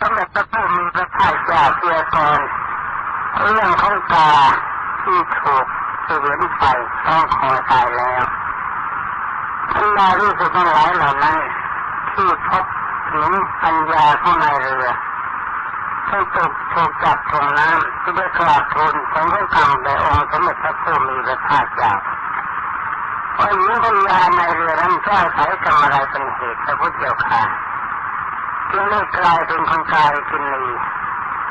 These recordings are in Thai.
สมเด็จพระผู้มีพระภาคเจ้าเพียกรเรื่องของกาที่ถูกเสือนไฟต้องคอตายแล้วบรรดารู้สึกทั้งหลายเหล่านั้นที่พบเห็นปัญญาของในเรือที่ถูกถูกจับถ่วงน้ำที่ได้กราบทูลของพระกรรมแด่องค์สมเด็จพระผู้มีพระภาคเจ้าวันนี้ปัญญาในเรือนั้นแก้ไขกรรมอะไรเป็นเหตุพระพุทธเจ้าค่ะ จึงได้กลายเป็นคนกายกินนี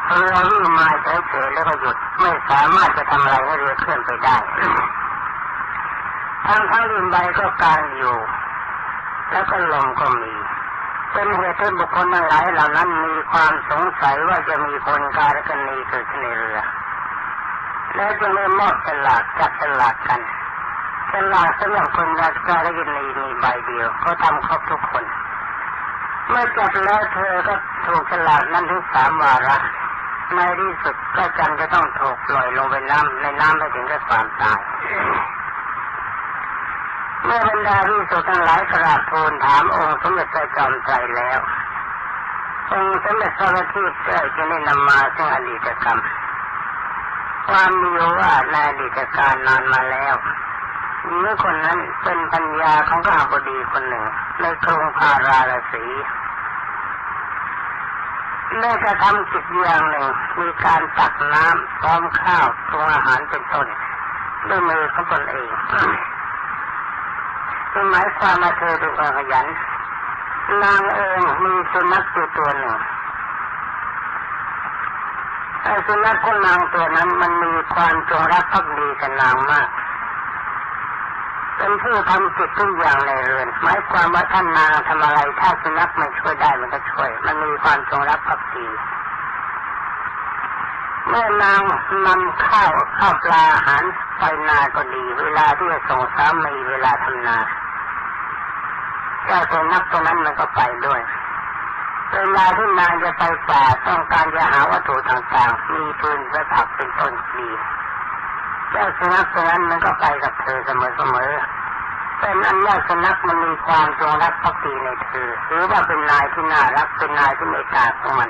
เรือวิ่งมาเฉยๆแล้วก็หยุดไม่สามารถจะทำอะไรให้เรือเคลื่อนไปได้ทั้งทั้งริมใบก็กลางอยู่ แล้วก็ลมก็มี เป็นเหตุให้บุคคลทั้งหลายเหล่านั้นมีความสงสัยว่าจะมีคนการกันนีเกิดขึ้นในเรือ แล้วจึงได้มอบสลากจับสลากกันสลากสำหรับคนราชการกันนีมีใบเดียวก็ทำครบทุกคน เมื่อจบแล้วเธอก็ถูกสลากนั้นถึงสามวาระในที่สุดก็จำจะต้องถูกปล่อยลงไปน้ำในน้ำไปถึงกับความตาย เมื่อบรรดาที่สุดทั้งหลายกราบทูลถามองค์สมเด็จพระจอมไตรแล้ว องค์สมเด็จพระบัณฑิตเจ้าจึงได้นำมาซึ่งอดีตกรรม ความมีว่าในอดีตการนานมาแล้วหญิงคนนั้นเป็นปัญญาของข้าบดีคนหนึ่งในกรุงพาราลสี ได้กระทำกิจอย่างหนึ่งมีการตักน้ำพร้อมข้าวปรุงอาหารเป็นต้นด้วยมือของตนเองคือหมายความว่าเธอเป็นคนขยันนางเองมีสุนัขอยู่ตัวหนึ่งไอ้สุนัขของนางตัวนั้นมันมีความจงรักภักดีกับนางมาก เป็นผู้ทำกิจทุกอย่างในเรือนหมายความว่าท่านนางทำอะไรถ้าสุนัขมันช่วยได้มันก็ช่วย มันมีความจงรักภัก ดีเมื่อนางนำข้าวข้าวปลาอาหารไปนาก็ดี เวลาที่จะส่งสามีเวลาทำนาเจ้าตัวนักตัวนั้นมันก็ไปด้วยเวลาที่นางจะไปป่าต้องการจะหาวัตถุต่างๆ มีปืนประทับเป็นต้นดีเจ้าสุนัขตัวนั้นมันก็ไปกับเธอเสมอๆ เป็นอันว่าสุนัขมันมีความจงรักภักดีในเธอหรือว่าเป็นนายที่น่ารักเป็นนายที่เมตตาของมัน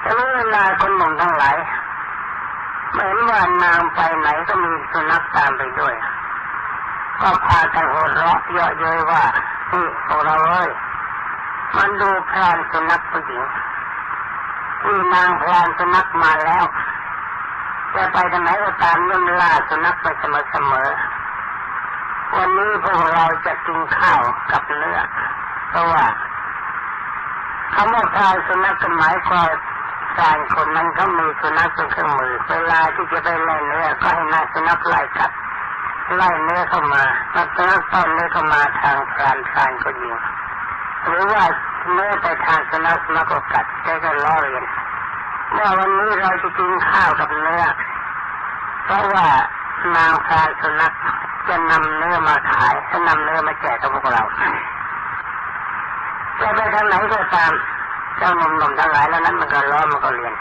แต่เมื่อเวลาคนหนุ่มทั้งหลายเหมือนว่านางไปไหนก็มีสุนัขตามไปด้วย ก็พากันหัวเราะเยาะเย้ยว่านี่พวกเราเอ้ยมันดูพรานสุนัขผู้หญิงที่นางพรานสุนัขมาแล้วจะไปทางไหนก็ตามย่อมล่าสุนัขไปเสมอ วันนี้พวกเราจะกินข้าวกับเนื้อ เพราะว่าคำว่าพรานสุนัขก็หมายความการคนนั้นเขามีสุนัขเป็นเครื่องมือ เวลาที่จะไปไล่เนื้อก็ให้นายสุนัขไล่กัดไล่เนื้อเข้ามาแล้วสุนัขต้อนเนื้อเข้ามาทางพรานพรานก็ยิงหรือว่าเนื้อไปทางสุนัขสุนัขก็กัดแกก็ล้อเลียนเมื่อวันนี้เราจะกินข้าวกับเนื้อเพราะว่า นางพรานสุนัขจะนำเนื้อมาขายจะนำเนื้อมาแจกกับพวกเราจะไปทางไหนก็ตามเจ้าหนุ่มๆทั้งหลายแล้วนั้นมันก็ล้อมันก็เรียน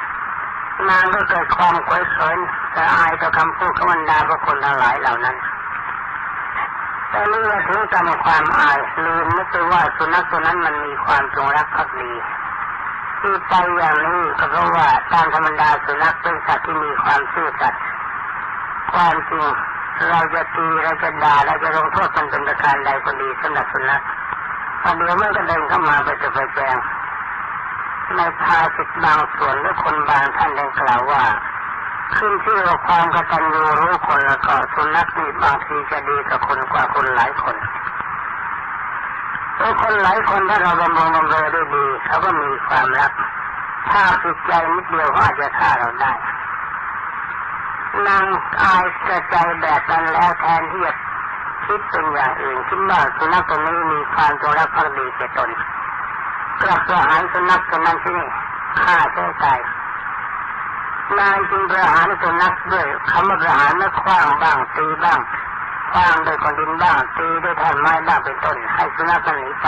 นางก็เกิดความกวยเขินแต่อายต่อคำพูดของบรรดาพวกคนทั้งหลายเหล่านั้น แต่เมื่อถึงจำความอายลืมไม่ไปว่าสุนัขตัวนั้นมันมีความจงรักภักดีที่ไปอย่างนี้ก็เพราะว่าตามธรรมดาสุนัขเป็นสัตว์ที่มีความซื่อสัตย์ ความจริงเราจะตีเราจะด่าเราจะลงโทษมันเป็นประการใดก็ดีสำหรับสุนัขพอเดี๋ยวมันก็เดินเข้ามาไปจะไปแจงในภาสิตบางส่วนหรือคนบางท่านได้กล่าวว่า ขึ้นที่เราความกตัญญูรู้คนแล้วก็สุนัขนี่บางทีจะดีกับคนกว่าคนหลายคนแล้วคนหลายคนถ้าเราบำรุงบำเรอได้ดีเขาก็มีความรักถ้าจิตใจนิดเดียวก็อาจจะฆ่าเราได้ นางอายกระใจแบบนั้นแล้วแทนที่จะคิดเป็นอย่างอื่นคิดว่าสุนัขตัวนี้มีความจงรักภักดีแก่ตนกลับประหารสุนัขตัวนั้นที่นี่ฆ่าใช้ตายนายจึงประหารสุนัขด้วยคำว่าประหารนั้นคว้างบ้างตีบ้างคว้างด้วยก้อนดินบ้างตีด้วยแท่นไม้บ้างเป็นต้น ให้สุนัขมันหนีไป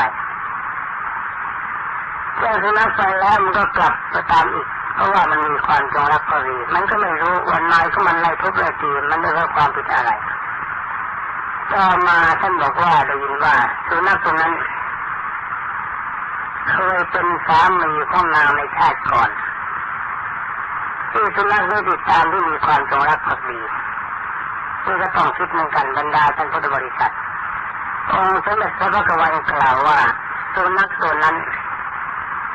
เจ้าสุนัขไปแล้วมันก็กลับไปตามอีก เพราะว่ามันมีความจงรักภักดีมันก็ไม่รู้วันนายก็มันไล่ทุบไล่ตีมันได้รับความผิดอะไร ต่อมาท่านบอกว่าได้ยินว่าสุนัขตัวนั้นเคยเป็นสามีของนางในชาติก่อนที่สุนัขได้ติดตามที่มีความจงรักภักดีนี่ก็ต้องคิดเหมือนกันบรรดาท่านพุทธบริษัทองค์สมเด็จพระพุทธวันกล่าวว่าสุนัขตัวนั้น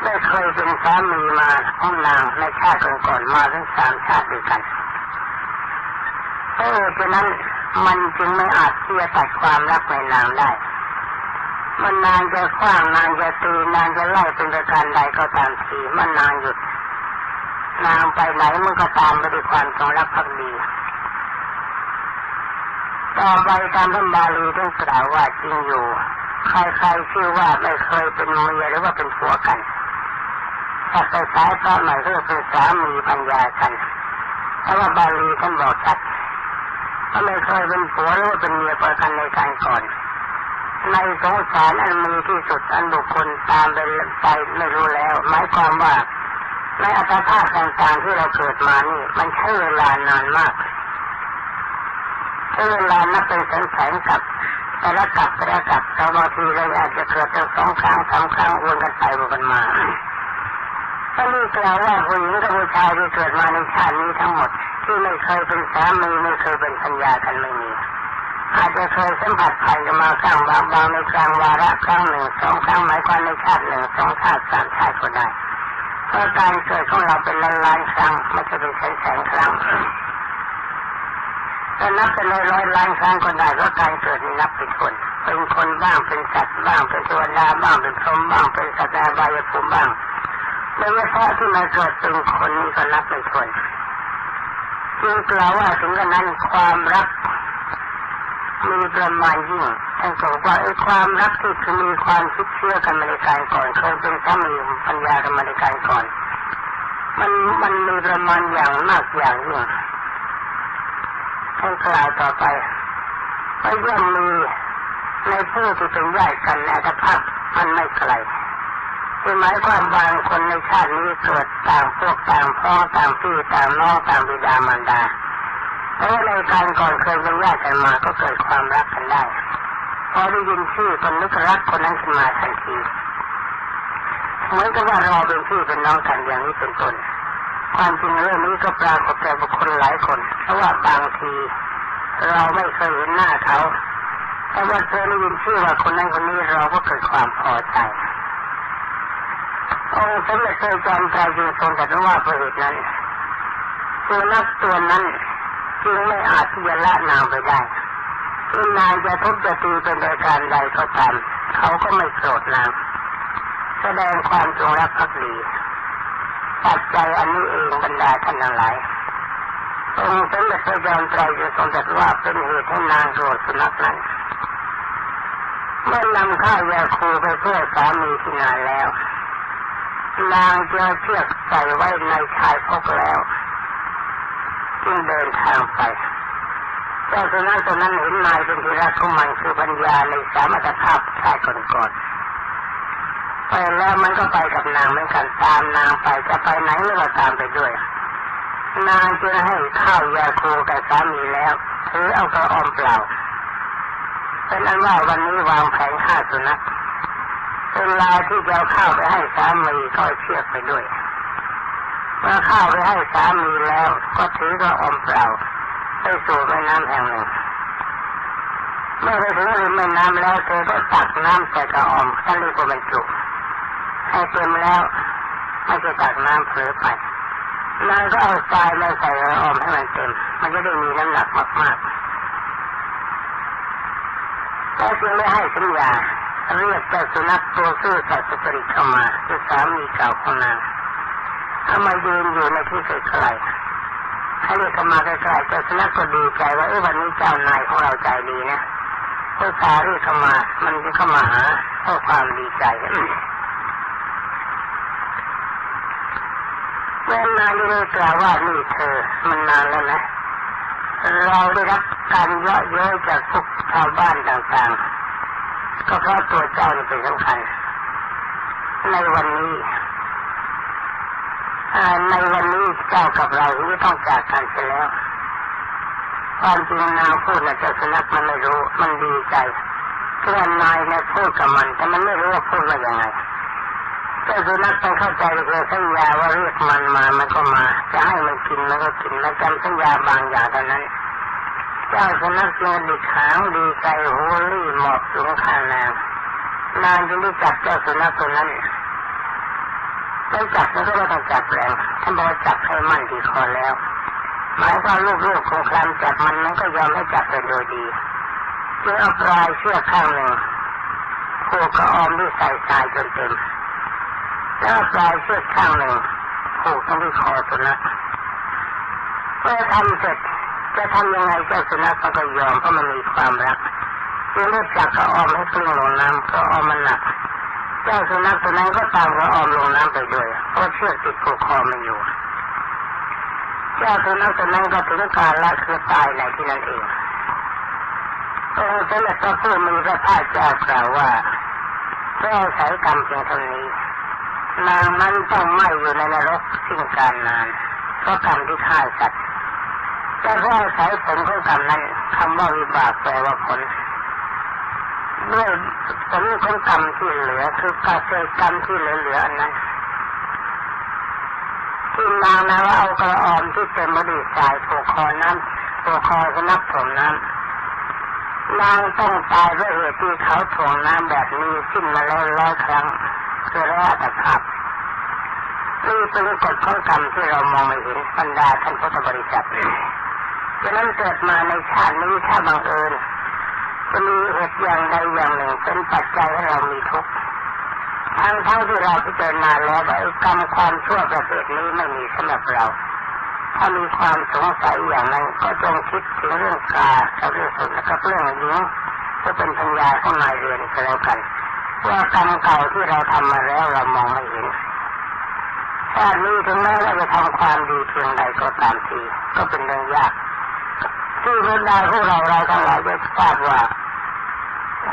ได้เคยเป็นสามีมาของนางในชาติก่อนๆมาทั้งสามชาติด้วยกันเออฉะนั้นมันจึงไม่อาจที่จะตัดความรักในนางได้ มันนานจะคว้างนานจะตีนานจะไล่เป็นประการใดก็ตามทีมันนานหยุดนางไปไหนมันก็ตามไปด้วยความจงรักภักดีต่อไปตามพระบาลีต้องกล่าวว่าจริงอยู่ ใครๆชื่อว่าไม่เคยเป็นเมียหรือว่าเป็นผัวกัน ถ้าไปสายพระใหม่ก็เป็นสามีปัญญากันเพราะว่าบาลีท่านบอกชัดว่าไม่เคยเป็นผัวหรือเป็นเมียประกันในการก่อน ในสงสารอันมีที่สุดอันบุคคลตามไปไปไม่รู้แล้ว หมายความว่าในอัตภาพต่างๆที่เราเกิดมานี่ มันใช้เวลานานมากใช้เวลานับเป็นแสนๆกับแต่ละกับแต่ละกับแต่บางทีเราอาจจะเกิดตั้งสองครั้งสามครั้งวนกันไปวนกันมา ถ้านี่กล่าวว่าผู้หญิงกับผู้ชายที่เกิดมาในชาตินี้ทั้งหมด ที่ไม่เคยเป็นสามีไม่เคยเป็นพัญญากันไม่มีอาจจะเคยสัมผัสผ่านกันมาครั้งบางบางในกลางวาระครั้งหนึ่งสองครั้งหมายความในชาติหนึ่งสองชาติสามชาติก็ได้เพราะการเกิดของเราเป็นล้านล้านครั้งไม่ใช่เป็นแสนแสนครั้งถ้านับเป็นร้อยร้อยล้านครั้งก็ได้เพราะการเกิดนี้นับเป็นคน เป็นคนบ้างเป็นสัตว์บ้างเป็นเทวดาบ้างเป็นพรหมบ้างเป็นสัตว์ในบายภูมิบ้าง โดยเฉพาะที่มาเกิดเป็นคนนี้ก็นับเป็นคนจึงกล่าวว่าถึงกระนั้นความรักมีประมาณยิ่งท่านบอกว่าไอ้ความรักที่คือมีความคิดเชื่อกันมาในการก่อนเคยเป็นสามีปัญญากันมาในการก่อน มันมันมีประมาณอย่างมากอย่างยิ่งท่านกล่าวต่อไปว่าย่อมมีในผู้ที่เป็นญาติกันในอัตภาพมันไม่ไกล คือหมายความบางคนในชาตินี้เกิดต่างพวกต่างพ่อต่างพี่ต่างน้องต่างบิดามารดาแล้วในการก่อนเคยเป็นญาติกันมาก็เกิดความรักกันได้ พอได้ยินชื่อคนนึกรักคนนั้นขึ้นมาทันทีเหมือนกับว่าเราเป็นพี่เป็นน้องกันอย่างนี้เป็นต้นความจริงเรื่องนี้ก็ปรากฏแก่บุคคลหลายคน เพราะว่าบางที เราไม่เคยเห็นหน้าเขา แต่ว่าเคยได้ยินชื่อว่าคนนั้นคนนี้เราก็เกิดความพอใจ องค์สมเด็จพระจอมไตรจึงทรงตรัสว่าประเหตุนั้นตัวนักตัวนั้นจึงไม่อาจที่จะละนางไปได้คือนางจะทุบจะตีเป็นรายการใดก็ตามเขาก็ไม่โกรธนางแสดงความจงรักภักดีปัจจัยอันนี้เองบรรดาท่านทั้งหลายองค์สมเด็จพระจอมไตรจึงทรงตรัสว่าเป็นเหตุให้นางโกรธสุนัขนั้นเมื่อนำข้าวยาคูไปเพื่อสามีที่นานแล้ว นางเจอเชือกใส่ไว้ในชายพกแล้ว จึงเดินทางไปเจ้าสุนัขตัวนั้นเห็นนายเป็นที่รักของมันคือปัญญาในสามัคภาพชาติก่อนๆไปแล้วมันก็ไปกับนางเหมือนกันตามนางไปจะไปไหนไม่ก็ตามไปด้วย นางจึงให้ข้าวยาคูกับสามีแล้วถือเอากระออมเปล่าเป็นนั้นว่าวันนี้วางแผนฆ่าสุนัข เวลาที่จะเข้าไปให้สามีก็เชือกไปด้วย เมื่อเข้าไปให้สามีแล้วก็ถือก็อมเปล่าไปสู่แม่น้ำแห่งหนึ่งเมื่อไปถึงริมแม่น้ำแล้วเธอก็ตักน้ำใส่กระอมท่านเรียกว่าบรรจุให้เต็มแล้วไม่จะตักน้ำเผลอไปนางก็เอาทรายมาใส่กระอมให้มันเต็ม มันจะได้มีน้ำหนักมากๆแต่จึงไม่ให้สัญญา เรียกเจ้าสุนัขตัวซื่อสัตย์สุจริตเข้ามาคือสามีเก่าของนางเอามายืนอยู่ในที่ไกลๆให้เรียกเข้ามาใกล้ๆเจ้าสุนัขก็ดีใจว่าเออวันนี้เจ้านายของเราใจดีนะก็สาเรียกเข้ามา มันจะเข้ามาหาเพื่อความดีใจเมื่อนานได้กล่าวว่านี่เธอ มันนานแล้วนะ เราได้รับการเยอะเย้ยจากพวกชาวบ้านต่างๆ ก็เพราะตัวเจ้านี่เป็นสำคัญ ในวันนี้ในวันนี้เจ้ากับเราที่ต้องจากกันไปแล้ว ความจริงนางพูดนะเจ้าสุนักมันไม่รู้ มันดีใจเพื่อนนายเนี่ยพูดกับมัน แต่มันไม่รู้ว่าพูดว่าอย่างไงเจ้าสุนัขต้องเข้าใจเรื่องสัญญาว่าเรียกมันมามันก็มา จะให้มันกินมันก็กินแล้วจำสัญญาบางอย่างเท่านั้น เจ้าสุนัขจึงดิขางดีใจโหูรี่หมอบสูงข้างนางนางจึงได้จับเจ้าสุนัขตัวนั้นไม่จับมันก็ไม่ต้องจับแรงท่านบอกจับให้มั่นที่คอแล้ว หมายความลูกๆคงคลำจับมันมันก็ยอมให้จับเป็นโดยดีจึงเอาปลายเชือกข้างหนึ่งผูกกระออมด้วยสายสายจนเต็มแล้วปลายเชือกข้างหนึ่งผูกต้องที่คอสุนัขเมื่อทำเสร็จ จะทำยังไงเจ้าสุนัขมันก็ยอมเพราะมันมีความรักจึงเลือกจากกระออมให้กลิ้งลงน้ำกระออมมันหนักเจ้าสุนัขตัวนั้นก็ตามกระออมลงน้ำไปด้วยเพราะเชือกติดผูกคอมันอยู่เจ้าสุนัขตัวนั้นก็ถึงการละคือตายในที่นั้นเององค์สมเด็จพระผู้มีพระภาคเจ้ากล่าวว่าเพื่ออาศัยกรรมเพียงเท่านี้นางนั้นต้องไม่อยู่ในนรกสิ้นการนานเพราะกรรมที่ฆ่าสัตว์ แต่เพราะอาศัยผลของกรรมนั้นคำว่าวิบากแปลว่าผลด้วยผลของกรรมที่เหลือคือกาเศษกรรมที่เหลือๆอันนั้นที่นางนะว่าเอากระออมที่เต็มบดีสายผูกคอน้ำผูกคอสนับถมน้ำนางต้องตายเพราะเหตุที่เขาถ่วงน้ำแบบนี้สิ้นมาแล้วร้อยครั้งคือระยะตะขับนี่เป็นกฎของกรรมที่เรามองไม่เห็นบรรดาท่านพุทธบริษัท ฉะนั้นเกิดมาในชาตินี้ถ้าบังเอิญจะมีเหตุอย่างใดอย่างหนึ่งเป็นปัจจัยให้เรามีทุกข์ทั้งทั้งที่เราพิจารณาแล้วว่ากรรมความชั่วประเภทนี้ไม่มีสำหรับเรา ถ้ามีความสงสัยอย่างนั้นก็จงคิดถึงเรื่องกากับเรื่องสุนกับเรื่องหญิงก็เป็นปัญญาของนายเรียนก็แล้วกันว่ากรรมเก่าที่เราทำมาแล้วเรามองไม่เห็นชาตินี้ถึงแม้เราจะทำความดีเพียงใดก็ตามทีก็เป็นเรื่องยาก ที่บรรดาพวกเราเราทั้งหลายได้ทราบว่า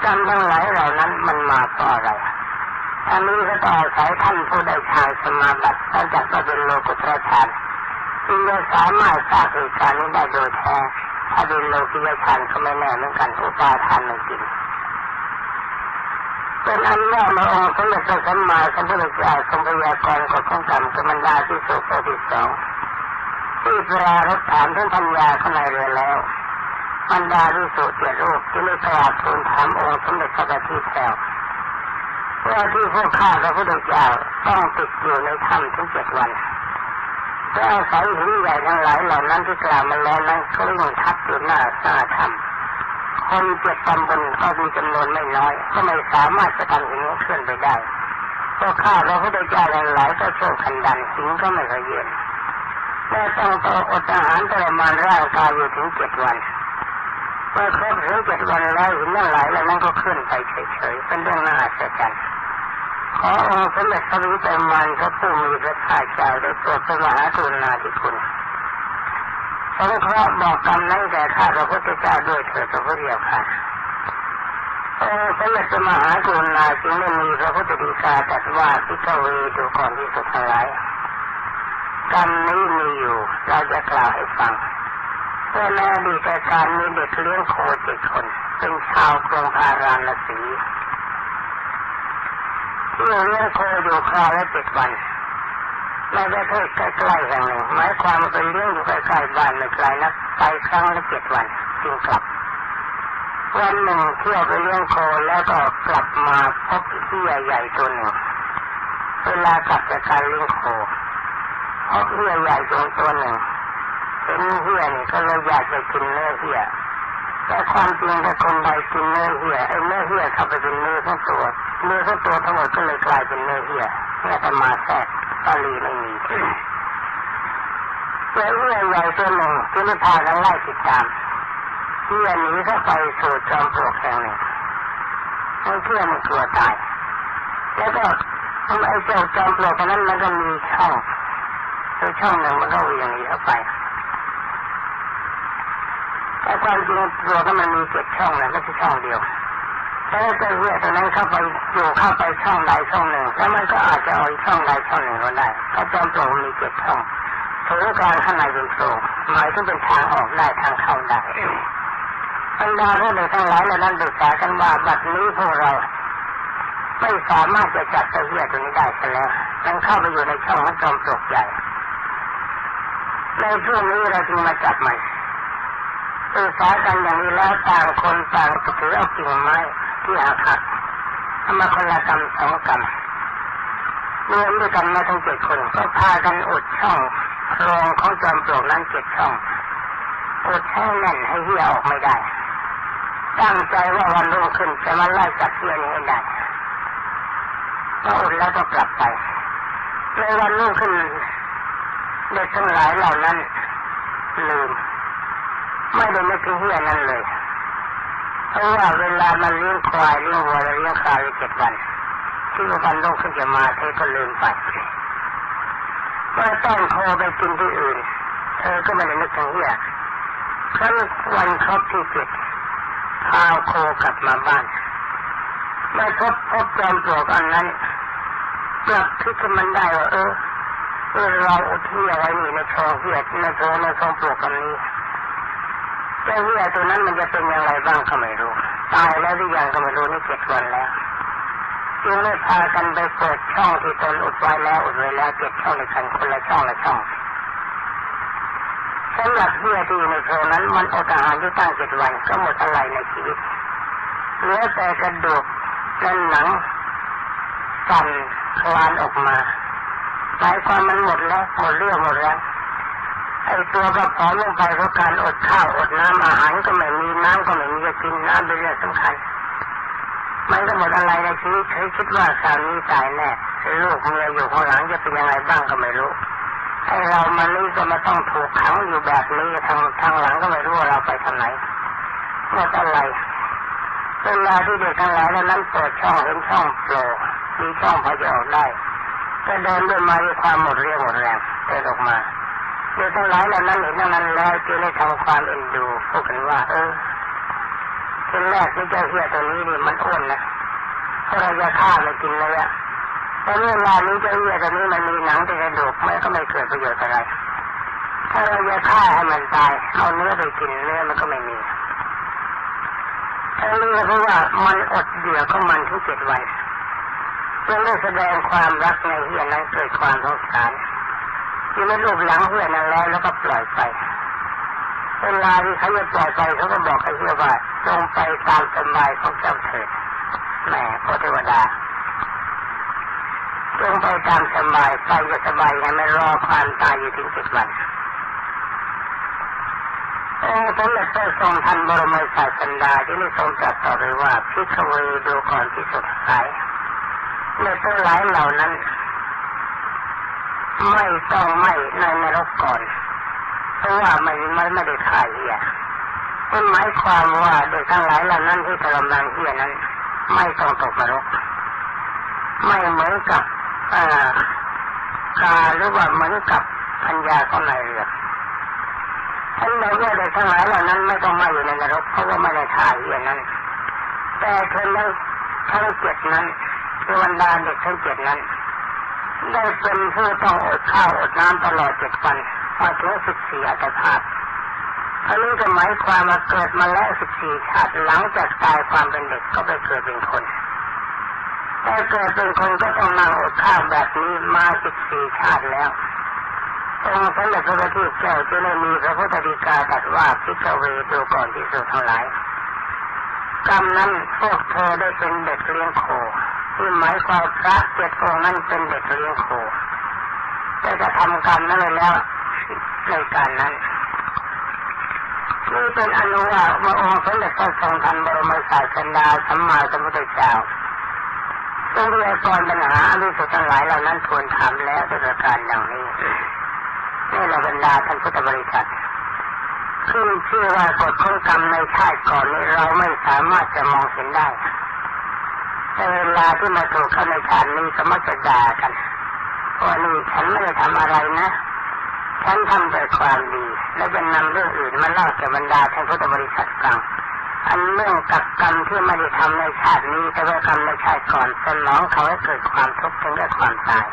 กรรมทั้งหลายเหล่านั้นมันมาเพราะอะไรอันนี้ก็ต้องอาศัยท่านผู้ได้ฌานสมาบัติท่านจัดว่าเป็นโลกุตระฌานจึงจะสามารถทราบเหตุการณ์นี้ได้โดยแท้ถ้าเป็นโลกิยฌานก็ไม่แน่เหมือนกันอุปาทานมันกินเป็นอันว่าในองค์สมเด็จพระสัมมาสัมพุทธเจ้าทรงพยากรณ์กฎของกรรมกรรมดาที่สุดที่สอง ที่ปรารถถามท่านปัญญาข้างในเรือแล้วบรรดาที่สุดเจ็ดรูปที่ไม่กราบทูลถามองค์สมเด็จพระบัณฑิตแล้วว่าที่พวกข้าพระพุทธเจ้าต้องติดอยู่ในถ้ำถึงเจ็ดวันแต่อาศัยหินใหญ่ทั้งหลายเหล่านั้นที่กล่าวมาแล้วนั้นก็ยิ่งทับอยู่หน้าหน้าถ้ำคนเจ็ดตำบลก็มีจำนวนไม่น้อยก็ไม่สามารถจะทำหินเคลื่อนไปได้พวกข้าพระพุทธเจ้าหลายก็โชคขันดันหินก็ไม่เคยเย็น และต้องต่ออดอาหารทรมานร่างกายอยู่ถึงเจ็ดวันเมื่อครบถึงเจ็ดวันแล้วหินนั่นไหลแล้วนั่นก็เคลื่อนไปเฉยๆเป็นเรื่องน่าอัศจรรย์ขอองค์สมเด็จพระวิเศษมันพระผู้มีพระภาคเจ้าได้โปรดพระมหากรุณาธิคุณสงเคราะห์บอกกรรมนั้นแก่ข้าพระพุทธเจ้าด้วยเถิดพระพุทธเจ้าค่ะองค์สมเด็จพระมหากรุณาจึงได้มีพระพุทธดีกาตรัสว่าพิกเวดูก่อนที่สุดทั้งหลาย กรรมนี้มีอยู่ เราจะกล่าวให้ฟังเมื่อในอดีตการมีเด็กเลี้ยงโคเจ็ดคน เป็นชาวกรุงพาราณสีเลี้ยงโคอยู่คราวละเจ็ดวันในประเทศใกล้ๆแห่งหนึ่งหมายความว่าเป็นเลี้ยงอยู่ใกล้ๆบ้านไม่ไกลนักไปครั้งละเจ็ดวันจึงกลับวันหนึ่งเที่ยวไปเลี้ยงโคแล้วก็กลับมาพบที่ใหญ่ๆตัวหนึ่งเวลากลับจากการเลี้ยงโค เพบที่ใหญ่ตัวตัวหนึ่งเป็นเหี้ยนี่ก็เลยอยากจะกินเนื้อเหี้ยแต่ความจริงถ้าคนใดกินเนื้อเหี้ยไอ้เนื้อเหี้ยเข้าไปเป็นเนื้อทั้งตัวเนื้อทั้งตัวทั้งหมดก็เลยกลายเป็นเนื้อเหี้ยแม่แต่มาแทรกตาลีไม่มีแล้วเหี้ยใหญ่ตัวหนึ่งที่ไม่พากันไล่ติดตามเหี้ยหนีเข้าไปสู่จอมปลวกแห่งหนึ่งไอ้เหี้ยมันกลัวตายแล้วก็ไอ้เจ้าจอมปลวกนั้นมันก็มีช่อง ตัวช่องหนึ่งมันก็วิ่งหนีเข้าไปแต่ความจริงตัวก็มันมีเจ็ดช่องนะไม่ใช่ช่องเดียวถ้าเจ้าเหี้ยตัวนั้นเข้าไปอยู่เข้าไปช่องใดช่องหนึ่งแล้วมันก็อาจจะเอาช่องใดช่องหนึ่งก็ได้ถ้าจอมปลวกมีเจ็ดช่องถือการข้างในเป็นโพรงหมายถึงเป็นทางออกได้ทางเข้าได้บรรดาผู้ใดทั้งหลายเหล่านั้นศึกษากันว่าบัดนี้พวกเรา ไม่สามารถจะจับเจ้าเหี้ยตัวนี้ได้ซะแล้วมันเข้าไปอยู่ในช่องของจอมปลวกใหญ่ ในช่วงนี้เราจึงมาจับมันสื่อสากันอย่างนี้แล้วต่างคนต่างถือเอากิ่งไม้ที่หักหักทำมาคนละกรรมสองกรรมรวมด้วยกันมาทั้งเจ็ดคนก็พากันอุดช่องรองของจอมปลวกนั้นเจ็ดช่องอุดให้แน่นให้เหี้ยออกไม่ได้ ตั้งใจว่าวันรุ่งขึ้นจะมาไล่จับเหี้ยนี้ให้ได้ก็อุดแล้วก็กลับไปในวันรุ่งขึ้น เด็กทั้งหลายเหล่านั้น ลืม ไม่ได้ไม่ถึงเหี้ยนั้นเลย เพราะว่าเวลามันเลี้ยงควายเลี้ยงวัวเลี้ยงควายเจ็ดวันที่วันรุ่งขึ้นจะมาเธอก็ลืมไปเมื่อต้องโทรไปกินที่อื่น เธอก็ไม่ได้นึกถึงเหี้ยครั้นวันครบที่เจ็ดพาโคกลับมาบ้านไม่พบพบจอมปลวกอันนั้นกลับคิดขึ้นมันได้ว่าเออ เราอุทิศอะไรนี่ในคลองเหี้ยในคลองในคลองปลวกอันนี้เจ้าเหี้ยตัวนั้นมันจะเป็นอย่างไรบ้างก็ไม่รู้ ตายแล้วหรือยังก็ไม่รู้นี่เจ็ดวันแล้วจึงได้พากันไปเปิดช่องที่ตนอุดไว้แล้วอุดไว้แล้วเจ็ดช่องในกันคนละช่องละช่องสำหรับเหี้ยที่อยู่ในโพรงนั้นมันอดอาหารที่ตั้งเจ็ดวันก็หมดอะไรในชีวิตเหลือแต่กระดูกและหนังสั่นคลานออกมา หมายความมันหมดแล้วหมดเรื่องหมดแล้วไอ้ตัวก็ผอมลงไปเพราะการอดข้าวอดน้ำอาหารก็ไม่มีน้ำก็ไม่มีจะกินน้ำเป็นเรื่องสำคัญมันก็หมดอะไรในชีวิตเคยคิดว่าสามีตายแน่ลูกเมียอยู่ข้างหลังจะเป็นยังไงบ้างก็ไม่รู้ไอ้เรามันนี่ก็มาต้องถูกขังอยู่แบบนี้ทางทางหลังก็ไม่รู้ว่าเราไปทางไหนหมดอะไรเวลาที่เด็กทั้งหลายแล้วนั้นเปิดช่องเห็นช่องโปร่มีช่องพอจะออกได้ ก็เดินด้วยมาด้วยความหมดเรี่ยวหมดแรงเดินออกมาเด็กทั้งหลายเหล่านั้นเห็นทั้งนั้นแล้วจึงได้ทำความเอ็นดูพูดกันว่า เออทีแรกนี่เจ้าเหี้ยตัวนี้นี่มันอ้วนนะเพราะเราจะฆ่ามันกินเลยอะแต่เวลานี้เจ้าเหี้ยตัวนี้มันมีหนังแต่กระดูกมันก็ไม่เกิดประโยชน์อะไร ถ้าเราจะฆ่าให้มันตายเอาเนื้อไปกินเนื้อมันก็ไม่มีทั้งนี้เพราะว่ามันอดเหยื่อของมันถึงเจ็ดวัน เพื่อได้แสดงความรักในเหี้ยนั้นเกิดความสงสารที่ไม่รูปหลังเหี้ยนั้นแล้วแล้วก็ปล่อยไปเวลาที่เขาจะปล่อยไปเขาก็บอกไอ้เหี้ยว่าจงไปตามสบายของเจ้าเถิดแม่พระเทวดาจงไปตามสบายไปจะสบายไงไม่รอความตายอยู่ถึงเจ็ดวันโอ้สมเด็จพระทรงทันบรมศาสดาที่ได้ทรงตรัสต่อไปว่าพิฆเวดูก่อนที่สุดท้าย ในทั้งหลายเหล่านั้น ไม่ต้องไม่ในนรกก่อน เพราะว่ามันไม่ไม่ได้ถ่ายเหี้ยมันหมายความว่าเด็กทั้งหลายเหล่านั้นที่กำลังเหี้ยนั้น ไม่ต้องตกนรก ไม่เหมือนกับกาหรือว่าเหมือนกับพัญญาของนายเรือท่านบอกว่าเด็กทั้งหลายเหล่านั้นไม่ต้องมาอยู่ในนรกเพราะว่าไม่ได้ถ่ายเหี้ยนั้น แต่คนนั้นทั้งเจ็ดนั้น เทวดาเด็กทั้งเจ็ดนั้น ได้เป็นผู้ต้องอดข้าวอดน้ำตลอดเจ็ดวันมาถึงสิบสี่อัตภาพอันนี้ก็หมายความมาเกิดมาแล้วสิบสี่ชาติหลังจากตายความเป็นเด็กก็ไปเกิดเป็นคนแต่เกิดเป็นคนก็ต้องนั่งอดข้าวแบบนี้มาสิบสี่ชาติแล้วองค์สมเด็จพระพุทธเจ้าจึงได้มีพระพุทธดีกาตรัสว่าพิกเวดูก่อนที่สุดทั้งหลายกรรมนั้นพวกเธอได้เป็นเด็กเลี้ยงโค ที่หมายความพระเจ็ดองค์นั้นเป็นเด็กเลี้ยงโคแต่จะทำกรรมนั้นเลยแล้วในการนั้นนี่เป็นอนุว่าพระองค์สมเด็จพระทรงทันบรมศาสดาสัมมาสัมพุทธเจ้าทรงเรียกรปัญหาอริสุทั้งหลายเหล่านั้นทวนถามแล้วด้วยการดังนี้นี่เราบรรดาท่านพุทธบริษัทขึ้นชื่อว่ากฎของกรรมในชาติก่อนนี้เราไม่สามารถจะมองเห็นได้ แต่เวลาที่มาถูกเข้าในชาตินี้ก็มักจะด่ากันว่านี่ฉันไม่ได้ทำอะไรนะฉันทำแต่ความดี แล้วจะนำเรื่องอื่นมาเล่าแก่บรรดาท่านพุทธบริษัทฟังอันเรื่องกับกรรมที่ไม่ได้ทำในชาตินี้แต่ว่ากรรมในชาติก่อนสนองเขาให้เกิดความทุกข์ถึงได้ความตาย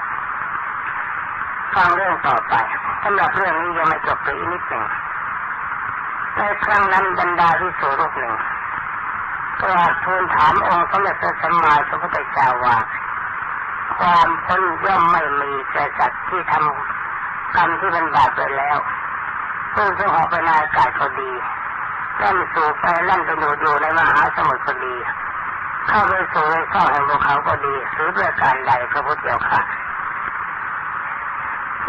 ฟังเรื่องต่อไปสำหรับเรื่องนี้ยังไม่จบไปอีกนิดหนึ่งในครั้งนั้นบรรดาที่สูรูปหนึ่ง กราบทูลถามองค์สมเด็จพระสัมมาสัมพุทธเจ้าว่า ความพ้นย่อมไม่มีแก่สัตว์ที่ทำกรรมที่เป็นบาปไปแล้วเพื่อจะออกไปในอากาศก็ดีเล่นสู่ไปเล่นไปอยู่อยู่ในมหาสมุทรก็ดี เข้าไปสู่ในข้อแห่งภูเขาก็ดีหรือประการใดพระพุทธเจ้าค่ะ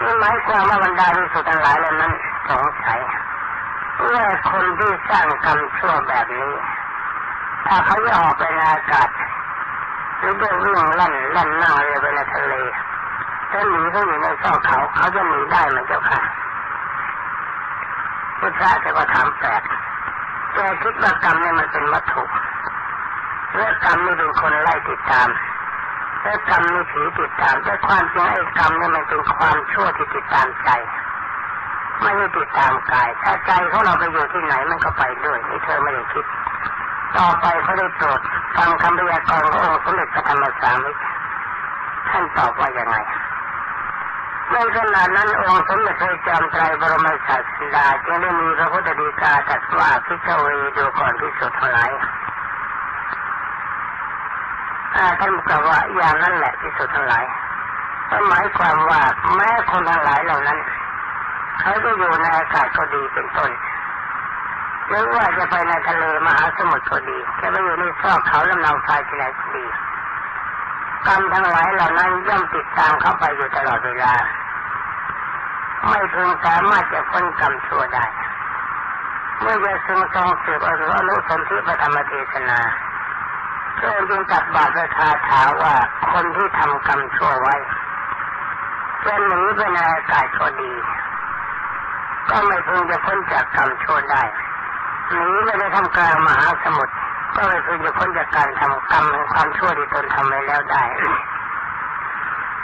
นี่หมายความว่าบรรดาที่สุดทั้งหลายเหล่านั้นสงสัยว่าคนที่สร้างกรรมชั่วแบบนี้ ถ้าเขาจะออกไปในอากาศหรือเดินวิ่งลั่นลั่นนั่งเรือไปในทะเลถ้าหนีเขาอยู่ในซอกเขาเขาจะหนีได้ไหมเจ้าค่ะพุทธะจะมาถามแปลกแกคิดว่ากรรมเนี่ยมันเป็นวัตถุเรื่องกรรมนี่เป็นคนไล่ติดตามเรื่องกรรมนี่ผีติดตามแต่ความจริงไอ้กรรมเนี่ยมันเป็นความชั่วที่ติดตามใจไม่ได้ติดตามกาย ถ้าใจของเราไปอยู่ที่ไหนมันก็ไปด้วยนี่เธอไม่ได้คิด ต่อไปเขาได้โปรดฟังคำพยากรณ์ขององค์สมเด็จพระธรรมสามิท่านตอบว่าอย่างไรในขณะนั้นองค์สมเด็จพระจอมไตรบรมศาสดาจึงได้มีพระพุทธดีกาตรัสว่าพิจเวดูก่อนพิสุทธิ์ทั้งหลายท่านบอกว่าอย่างนั้นแหละพิสุทธิ์ทั้งหลายหมายความว่าแม้คนทั้งหลายเหล่านั้น เขาจะอยู่ในอากาศก็ดีเป็นต้น หรือว่าจะไปในทะเลมหาสมุทรก็ดีจะไปอยู่ในซอกเขาลำนาทรายที่ไหนก็ดีกรรมทั้งหลายเหล่านั้นย่อมติดตามเข้าไปอยู่ตลอดเวลา ไม่พึงสามารถจะพ้นกรรมชั่วได้ เมื่อจะทรงทรงสืบอนุอนุสนธิพระธรรมเทศนาเพื่อจึงตัดบาตรคาถาว่าคนที่ทำกรรมชั่วไว้จะหนีไปในอากาศก็ดี ก็ไม่พึงจะพ้นจากกรรมชั่วได้ หนีไปในทำกลางมหาสมุทรก็ไม่พึงจะพ้นจากการทำกรรมแห่งความชั่วที่ตนทำไว้แล้วได้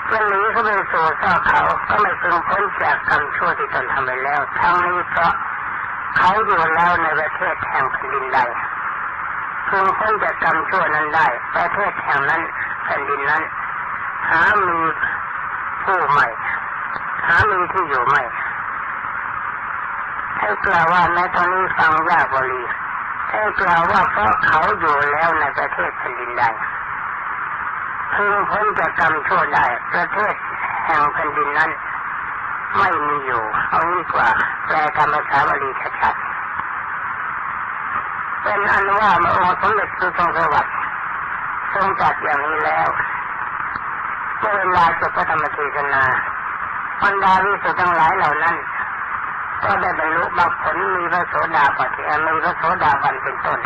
เมื่อหนีเขาไปสู่ซอกเขาก็ไม่พึงพ้นจากกรรมชั่วที่ตนทำไปแล้วทั้งนี้เพราะเขาอยู่แล้วในประเทศแห่งแผ่นดินใดพึงพ้นจากกรรมชั่วนั้นได้ ประเทศแห่งนั้นแผ่นดินนั้น หามีผู้ใหม่ หามีที่อยู่ใหม่ ให้กล่าวว่าในตอนนี้ฟังยากบรีให้กล่าวว่าเพราะเขาอยู่แล้วในประเทศแผ่นดินใดพึงพ้นจากกรรมชั่วได้ประเทศแห่งแผ่นดินนั้น ไม่มีอยู่เอางี้กว่าแปลคำภาษาบาลีชัดๆเป็นอันว่ามาองค์สมเด็จพระทรงสวัสดิ์ทรงจัดอย่างนี้แล้วเมื่อเวลาจบพระธรรมเทศนาบรรดาวิสุทธ์ทั้งหลายเหล่านั้น ก็ได้บรรลุมรรคผลมีพระโสดาบันมีพระโสดาบันเป็นต้น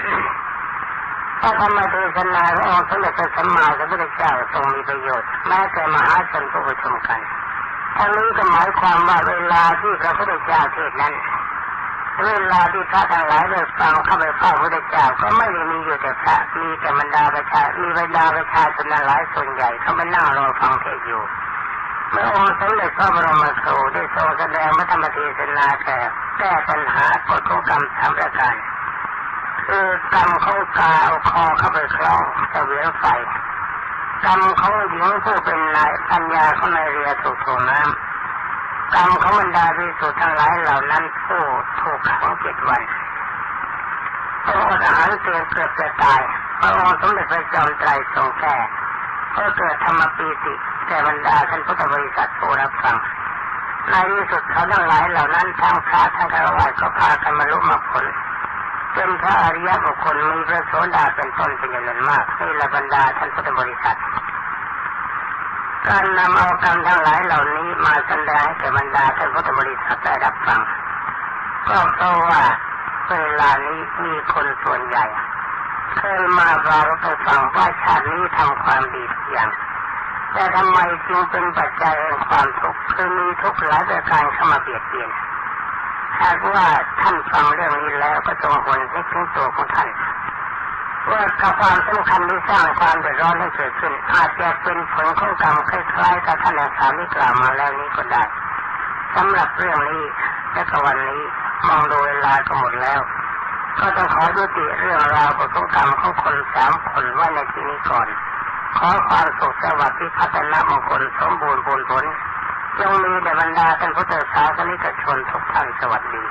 พระธรรมเทศนาขององค์สมเด็จพระสัมมาสัมพุทธเจ้าทรงมีประโยชน์แม้แต่มหาชนผู้ประชุมกันทั้งนี้ก็หมายความว่าเวลาที่พระพุทธเจ้าเทศนั้นเวลาที่พระทั้งหลายได้ฟังเข้าไปเฝ้าพระพุทธเจ้าก็ไม่ได้มีอยู่แต่พระมีแต่บรรดาประชามีบรรดาประชาชนหลายส่วนใหญ่เขามานั่งรอฟังเทศอยู่ เมื่อองค์สมเด็จพระบรมครูได้ทรงแสดงพระธรรมเทศนาแก่แก้ปัญหากฎของกรรมสามประการคือกรรมของกาเอาคอเข้าไปคล้องเวียงไฟกรรมของหญิงผู้เป็นนายปัญญาของนายเรือถูกถ่วงน้ำกรรมของบรรดาพิสุทั้งหลายเหล่านั้นผู้ถูกขังเจ็ดวันพระองค์อาหารเตือนเกิดจะตายพระองค์สมเด็จพระจอมไตรทรงแก่ก็เกิดธรรมปีติ แก่บรรดาท่านพุทธบริษัทผู้รับฟังในที่สุดเขาทั้งหลายเหล่านั้นทั้งพระทั้งคารวะก็พากันมาลุมรรคผลเป็นพระอริยบุคคลมีพระโสดาเป็นต้นเป็นอย่างนั้นมากนี่ละบรรดาท่านพุทธบริษัท การนำเอากรรมทั้งหลายเหล่านี้มาแสดงให้แก่บรรดาท่านพุทธบริษัทได้รับฟัง ก็เพราะว่าเวลานี้มีคนส่วนใหญ่เคยมาบารกฟังว่าชาตินี้ทำความดีทุกอย่าง แต่ทำไมจึงเป็นปัจจัยแห่งความทุกข์คือมีทุกข์หลายประการเข้ามาเบียดเบียนหากว่าท่านฟังเรื่องนี้แล้วก็จงหวนนึกถึงตัวของท่านว่ากับความสำคัญที่สร้างความเดือดร้อนให้เกิดขึ้น อาจจะเป็นผลของกรรมคล้ายๆกับท่านอาสาที่กล่าวมาแล้วนี้ก็ได้สำหรับเรื่องนี้และกวันนี้มองดูเวลาก็หมดแล้ว ก็ต้องขอยุติเรื่องราวของกรรมของคนสามคนไว้ในที่นี้ก่อน ขอความสุขสวัสดิ์ที่พัฒนามงคลสมบูรณ์ผลผลจงมีแด่บรรดาท่านพุทธศาสนิกชนทุกท่านสวัสดี